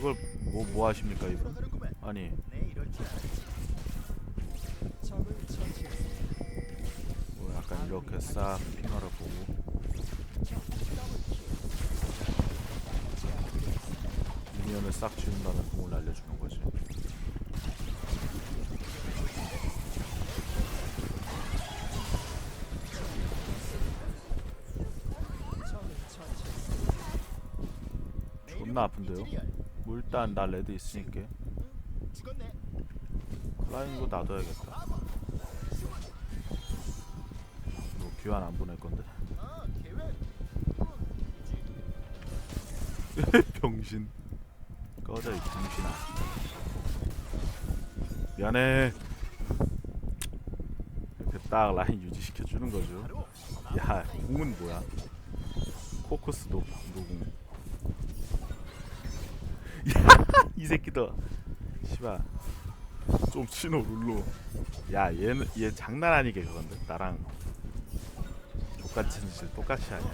이걸 뭐 뭐 하십니까 이분? 아니 뭐 약간 이렇게 싹 핑화를 보고 미니언을 싹 지운 다음에 공을 날려주는 거지. 존나 아픈데요? 뭐 일단 나 레드 있으니까 라인 이거 놔둬야겠다. 뭐 교환 안 보낼 건데. 병신. 꺼져 이 병신아. 미안해. 이렇게 딱 라인 유지시켜 주는 거죠. 야, 공은 뭐야? 코코스 노 노공. 야, 이 새끼도. 씨발. 좀 신호 룰로. 야, 얘는 얘 장난 아니게 그건데 나랑 똑같은 짓을 똑같이 하냐.